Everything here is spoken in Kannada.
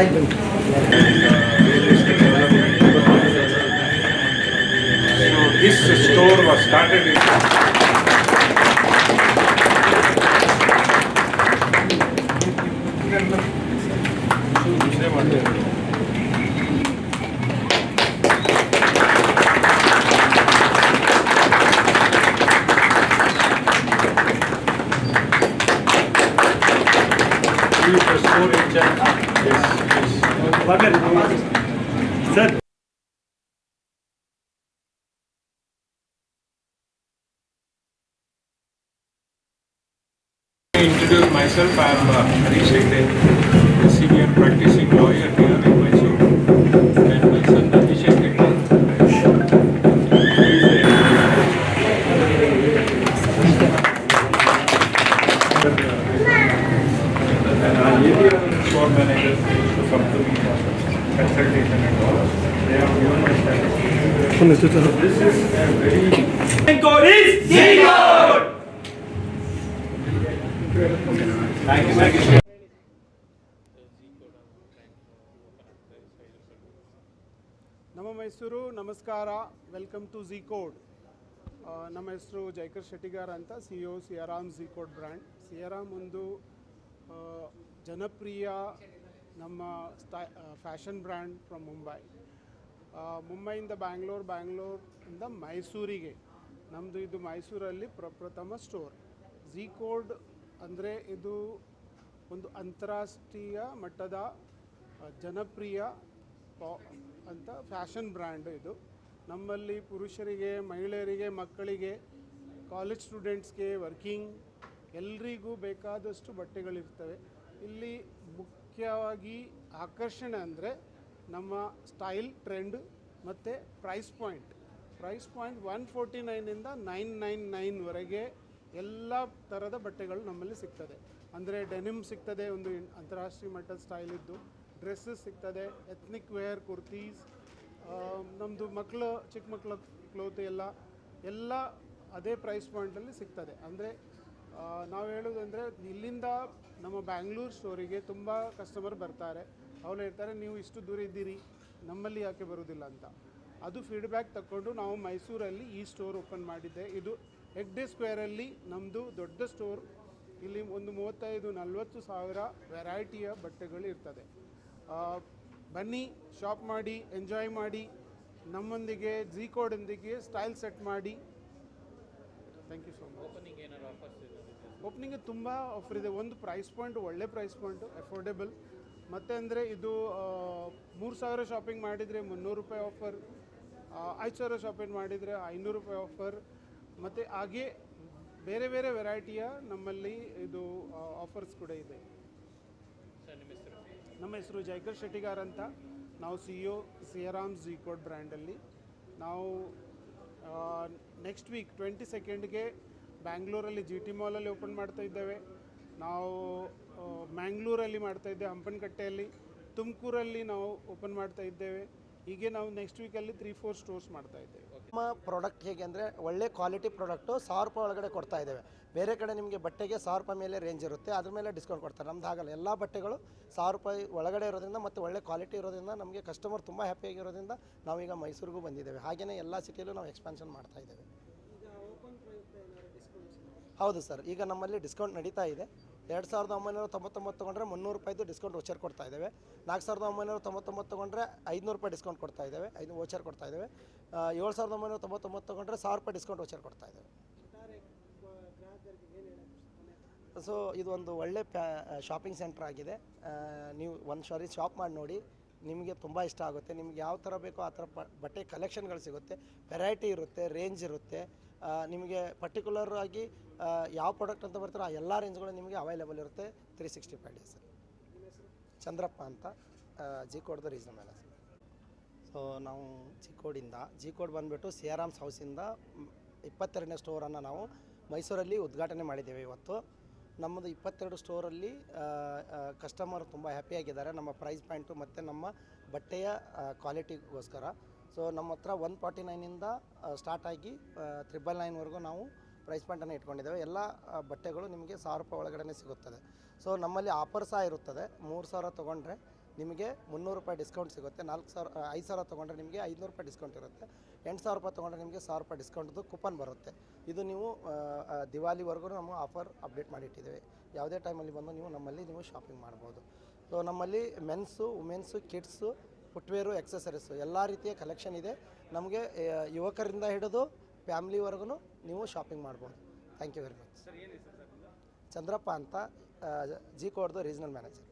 So this store was started in you for store in China. Yes. Sir I introduce myself. I am uh, Harish Hegde, a senior practicing lawyer here in Mysore. And my son Abhishek Hegde. And our area store manager consultation and all. They have given my status. This is a very ನಮ್ಮ ಮೈಸೂರು, ನಮಸ್ಕಾರ ವೆಲ್ಕಮ್ ಟು ಝಿ ಕೋಡ್ ನಮ್ಮ ಹೆಸರು ಜೈಕರ್ ಶೆಟ್ಟಿಗಾರ್ ಅಂತ C O Siyaram Zee code brand Siyaram ಒಂದು ಜನಪ್ರಿಯ ನಮ್ಮ ಸ್ಟೈ ಫ್ಯಾಷನ್ ಬ್ರ್ಯಾಂಡ್ ಫ್ರಮ್ ಮುಂಬೈ ಮುಂಬೈಯಿಂದ ಬ್ಯಾಂಗ್ಳೂರ್ ಬ್ಯಾಂಗ್ಳೂರಿಂದ ಮೈಸೂರಿಗೆ. ನಮ್ಮದು ಇದು ಮೈಸೂರಲ್ಲಿ ಪ್ರಪ್ರಥಮ ಸ್ಟೋರ್ ಝೀ ಕೋಡ್ ಅಂದರೆ ಇದು ಒಂದು ಅಂತಾರಾಷ್ಟ್ರೀಯ ಮಟ್ಟದ ಜನಪ್ರಿಯ ಅಂತ ಫ್ಯಾಷನ್ ಬ್ರ್ಯಾಂಡ್ ಇದು. ನಮ್ಮಲ್ಲಿ ಪುರುಷರಿಗೆ, ಮಹಿಳೆಯರಿಗೆ, ಮಕ್ಕಳಿಗೆ, ಕಾಲೇಜ್ ಸ್ಟೂಡೆಂಟ್ಸ್ಗೆ, ವರ್ಕಿಂಗ್ ಎಲ್ರಿಗೂ ಬೇಕಾದಷ್ಟು ಬಟ್ಟೆಗಳಿರ್ತವೆ. ಇಲ್ಲಿ ಮುಖ್ಯವಾಗಿ ಆಕರ್ಷಣೆ ಅಂದರೆ ನಮ್ಮ ಸ್ಟೈಲ್ ಟ್ರೆಂಡ್ ಮತ್ತು price point price point one forty ನೈನಿಂದ nine nine ನೈನ್ವರೆಗೆ ಎಲ್ಲ ಥರದ ಬಟ್ಟೆಗಳು ನಮ್ಮಲ್ಲಿ ಸಿಗ್ತದೆ. ಅಂದರೆ ಡೆನಿಮ್ ಸಿಗ್ತದೆ, ಒಂದು ಅಂತಾರಾಷ್ಟ್ರೀಯ ಮಟ್ಟದ ಸ್ಟೈಲ್ ಇದ್ದು. ಡ್ರೆಸ್ಸಸ್ ಸಿಗ್ತದೆ ಎತ್ನಿಕ್ ವೇರ್ ಕುರ್ತೀಸ್ ನಮ್ಮದು ಮಕ್ಕಳು ಚಿಕ್ಕ ಮಕ್ಕಳ ಕ್ಲೋತ್ ಎಲ್ಲ ಎಲ್ಲ ಅದೇ ಪ್ರೈಸ್ ಪಾಯಿಂಟಲ್ಲಿ ಸಿಗ್ತದೆ. ಅಂದರೆ ನಾವು ಹೇಳೋದಂದರೆ ಇಲ್ಲಿಂದ ನಮ್ಮ ಬ್ಯಾಂಗ್ಳೂರು ಸ್ಟೋರಿಗೆ ತುಂಬ ಕಸ್ಟಮರ್ ಬರ್ತಾರೆ. ಅವ್ರು ಹೇಳ್ತಾರೆ, ನೀವು ಇಷ್ಟು ದೂರ ಇದ್ದೀರಿ, ನಮ್ಮಲ್ಲಿ ಯಾಕೆ ಬರೋದಿಲ್ಲ ಅಂತ. ಅದು ಫೀಡ್ಬ್ಯಾಕ್ ತಗೊಂಡು ನಾವು ಮೈಸೂರಲ್ಲಿ ಈ ಸ್ಟೋರ್ ಓಪನ್ ಮಾಡಿದ್ದೆ. ಇದು ಹೆಗ್ಡೆ ಸ್ಕ್ವೇರಲ್ಲಿ ನಮ್ಮದು ದೊಡ್ಡ ಸ್ಟೋರ್ ಇಲ್ಲಿ ಒಂದು ಮೂವತ್ತೈದು, ನಲವತ್ತು ಸಾವಿರ ವೆರೈಟಿಯ ಬಟ್ಟೆಗಳು ಇರ್ತದೆ. ಬನ್ನಿ ಶಾಪ್ ಮಾಡಿ ಎಂಜಾಯ್ ಮಾಡಿ, ನಮ್ಮೊಂದಿಗೆ ಜಿ ಕೋಡೊಂದಿಗೆ ಸ್ಟೈಲ್ ಸೆಟ್ ಮಾಡಿ thank you so much opening ತುಂಬ ಆಫರ್ ಇದೆ. ಒಂದು ಪ್ರೈಸ್ ಪಾಯಿಂಟ್ ಒಳ್ಳೆ ಪ್ರೈಸ್ ಪಾಯಿಂಟು ಅಫೋರ್ಡೆಬಲ್ ಮತ್ತು ಅಂದರೆ ಇದು ಮೂರು ಸಾವಿರ ಶಾಪಿಂಗ್ ಮಾಡಿದರೆ ಮುನ್ನೂರು ರೂಪಾಯಿ ಆಫರ್ ಐದು ಸಾವಿರ ಶಾಪಿಂಗ್ ಮಾಡಿದರೆ ಐನೂರು ರೂಪಾಯಿ ಆಫರ್ ಮತ್ತು ಹಾಗೆ ಬೇರೆ ಬೇರೆ ವೆರೈಟಿಯ ನಮ್ಮಲ್ಲಿ ಇದು ಆಫರ್ಸ್ ಕೂಡ ಇದೆ. ನಮ್ಮ ಹೆಸರು? ಜೈಕರ್ ಶೆಟ್ಟಿಗಾರ್ ಅಂತ. ನಾವು C O Siyaram G code ಬ್ರ್ಯಾಂಡಲ್ಲಿ ನಾವು ನೆಕ್ಸ್ಟ್ ವೀಕ್ ಟ್ವೆಂಟಿ ಸೆಕೆಂಡ್ಗೆ ಬ್ಯಾಂಗ್ಳೂರಲ್ಲಿ ಜಿ ಟಿ ಮಾಲಲ್ಲಿ ಓಪನ್ ಮಾಡ್ತಾ ಇದ್ದೇವೆ. ನಾವು ಮ್ಯಾಂಗ್ಳೂರಲ್ಲಿ ಮಾಡ್ತಾ ಇದ್ದೇವೆ ಹಂಪನಕಟ್ಟೆಯಲ್ಲಿ ತುಮಕೂರಲ್ಲಿ ನಾವು ಓಪನ್ ಮಾಡ್ತಾ ಇದ್ದೇವೆ. ಹೀಗೆ ನಾವು ನೆಕ್ಸ್ಟ್ ವೀಕಲ್ಲಿ ತ್ರೀ ಫೋರ್ ಸ್ಟೋರ್ಸ್ ಮಾಡ್ತಾ ಇದ್ದೇವೆ. ನಮ್ಮ ಪ್ರಾಡಕ್ಟ್ ಹೇಗೆ ಅಂದರೆ ಒಳ್ಳೆ ಕ್ವಾಲಿಟಿ ಪ್ರಾಡಕ್ಟು ಸಾವಿರ ರೂಪಾಯಿ ಒಳಗಡೆ ಕೊಡ್ತಾ ಇದ್ದೇವೆ. ಬೇರೆ ಕಡೆ ನಿಮಗೆ ಬಟ್ಟೆಗೆ ಸಾವಿರ ರೂಪಾಯಿ ಮೇಲೆ ರೇಂಜ್ ಇರುತ್ತೆ ಅದ್ರ ಮೇಲೆ ಡಿಸ್ಕೌಂಟ್ ಕೊಡ್ತಾರೆ. ನಮ್ದು ಆಗಲ್ಲ ಎಲ್ಲ ಬಟ್ಟೆಗಳು ಸಾವಿರ ರೂಪಾಯಿ ಒಳಗಡೆ ಇರೋದ್ರಿಂದ ಮತ್ತು ಒಳ್ಳೆ ಕ್ವಾಲಿಟಿ ಇರೋದ್ರಿಂದ ನಮಗೆ ಕಸ್ಟಮರ್ ತುಂಬ ಹ್ಯಾಪಿಯಾಗಿರೋದ್ರಿಂದ ನಾವೀಗ ಮೈಸೂರಿಗೂ ಬಂದಿದ್ದೇವೆ. ಹಾಗೆಯೇ ಎಲ್ಲ ಸಿಟಿಯಲ್ಲೂ ನಾವು ಎಕ್ಸ್ಪಾನ್ಷನ್ ಮಾಡ್ತಾ ಇದ್ದೇವೆ. ಹೌದು ಸರ್ ಈಗ ನಮ್ಮಲ್ಲಿ ಡಿಸ್ಕೌಂಟ್ ನಡೀತಾ ಇದೆ. ಎರಡು ಸಾವಿರದ ಒಂಬೈನೂರ ತೊಂಬತ್ತೊಂಬತ್ತು ತೊಗೊಂಡ್ರೆ ಮುನ್ನೂರು ರೂಪಾಯಿದು ಡಿಸ್ಕೌಂಟ್ ವೋಚರ್ ಕೊಡ್ತಾ ಇದ್ದೇವೆ. ನಾಲ್ಕು ಸಾವಿರದ ಒಂಬೈನೂರ ತೊಂಬತ್ತೊಂಬತ್ತು ತೊಗೊಂಡ್ರೆ ಐದುನೂರು ರೂಪಾಯಿ ಡಿಸ್ಕೌಂಟ್ ಕೊಡ್ತಾ ಇದ್ದೇವೆ. ಐದು ವೋಚರ್ ಕೊಡ್ತಾ ಇದ್ದೇವೆ. ಏಳು ಸಾವಿರದ ಒಂಬೈನೂರ ತೊಂಬತ್ತೊಂಬತ್ತು ತೊಗೊಂಡ್ರೆ ಸಾವಿರ ರೂಪಾಯಿ ಡಿಸ್ಕೌಂಟ್ ವೋಚರ್ ಕೊಡ್ತಾ ಇದ್ದೇವೆ. ಸೊ ಇದು ಒಂದು ಒಳ್ಳೆ ಪ್ಯಾ ಶಾಪಿಂಗ್ ಸೆಂಟರ್ ಆಗಿದೆ. ನೀವು ಒಂದು ಸಾರಿ ಶಾಪ್ ಮಾಡಿ ನೋಡಿ, ನಿಮಗೆ ತುಂಬ ಇಷ್ಟ ಆಗುತ್ತೆ. ನಿಮ್ಗೆ ಯಾವ ಥರ ಬೇಕೋ ಆ ಥರ ಬಟ್ಟೆ ಕಲೆಕ್ಷನ್ಗಳು ಸಿಗುತ್ತೆ. ವೆರೈಟಿ ಇರುತ್ತೆ ರೇಂಜ್ ಇರುತ್ತೆ. ನಿಮಗೆ ಪರ್ಟಿಕ್ಯುಲರ್ ಆಗಿ ಯಾವ ಪ್ರಾಡಕ್ಟ್ ಅಂತ ಬರ್ತಾರೋ ಆ ಎಲ್ಲ ರೇಂಜ್ಗಳು ನಿಮಗೆ ಅವೈಲೇಬಲ್ ಇರುತ್ತೆ three sixty five days Chandrappa ಅಂತ ಜಿ ಕೋಡ್ದು ರೀಸನ್ ಮೇಲೆ ಸೊ ನಾವು ಜಿ ಕೋಡಿಂದ ಜಿ ಕೋಡ್ ಬಂದುಬಿಟ್ಟು ಸಿ ಆರ್ ಆಮ್ಸ್ ಹೌಸಿಂದ ಇಪ್ಪತ್ತೆರಡನೇ ಸ್ಟೋರನ್ನು ನಾವು ಮೈಸೂರಲ್ಲಿ ಉದ್ಘಾಟನೆ ಮಾಡಿದ್ದೇವೆ ಇವತ್ತು. ನಮ್ಮದು ಇಪ್ಪತ್ತೆರಡು ಸ್ಟೋರಲ್ಲಿ ಕಸ್ಟಮರ್ ತುಂಬ ಹ್ಯಾಪಿಯಾಗಿದ್ದಾರೆ ನಮ್ಮ ಪ್ರೈಸ್ ಪಾಯಿಂಟು ಮತ್ತು ನಮ್ಮ ಬಟ್ಟೆಯ ಕ್ವಾಲಿಟಿಗೋಸ್ಕರ ಸೊ ನಮ್ಮ ಹತ್ರ ಒನ್ ಫಾರ್ಟಿ ನೈನಿಂದ ಸ್ಟಾರ್ಟ್ ಆಗಿ ತ್ರಿಬಲ್ ನೈನ್ವರೆಗೂ ನಾವು ಪ್ರೈಸ್ ಪಾಯಿಂಟನ್ನು ಇಟ್ಕೊಂಡಿದ್ದೇವೆ. ಎಲ್ಲ ಬಟ್ಟೆಗಳು ನಿಮಗೆ ಸಾವಿರ ರೂಪಾಯಿ ಒಳಗಡೆ ಸಿಗುತ್ತದೆ. ಸೊ ನಮ್ಮಲ್ಲಿ ಆಫರ್ ಸಹ ಇರುತ್ತದೆ. ಮೂರು ಸಾವಿರ ತೊಗೊಂಡ್ರೆ ನಿಮಗೆ ಮುನ್ನೂರು ರೂಪಾಯಿ ಡಿಸ್ಕೌಂಟ್ ಸಿಗುತ್ತೆ. ನಾಲ್ಕು ಸಾವಿರ ಐದು ಸಾವಿರ ತೊಗೊಂಡ್ರೆ ನಿಮಗೆ ಐದುನೂರು ರೂಪಾಯಿ ಡಿಸ್ಕೌಂಟ್ ಇರುತ್ತೆ. ಎಂಟು ಸಾವಿರ ರೂಪಾಯಿ ತೊಗೊಂಡ್ರೆ ನಿಮಗೆ ಸಾವಿರ ರೂಪಾಯಿ ಡಿಸ್ಕೌಂಟ್ದು ಕೂಪನ್ ಬರುತ್ತೆ. ಇದು ನೀವು ದಿವಾಲಿವರೆಗೂ ನಮ್ಮ ಆಫರ್ ಅಪ್ಡೇಟ್ ಮಾಡಿಟ್ಟಿದ್ದೇವೆ. ಯಾವುದೇ ಟೈಮಲ್ಲಿ ಬಂದು ನೀವು ನಮ್ಮಲ್ಲಿ ನೀವು ಶಾಪಿಂಗ್ ಮಾಡ್ಬೋದು. ಸೊ ನಮ್ಮಲ್ಲಿ men's women's kids footwear accessories ಎಲ್ಲ ರೀತಿಯ ಕಲೆಕ್ಷನ್ ಇದೆ. ನಮಗೆ ಯುವಕರಿಂದ ಹಿಡಿದು ಫ್ಯಾಮ್ಲಿವರೆಗೂ ನೀವು ಶಾಪಿಂಗ್ ಮಾಡ್ಬೋದು. Thank you very much Chandrappa ಅಂತ ಜಿ ಕೋಡ್ದು ರೀಜನಲ್ ಮ್ಯಾನೇಜರ್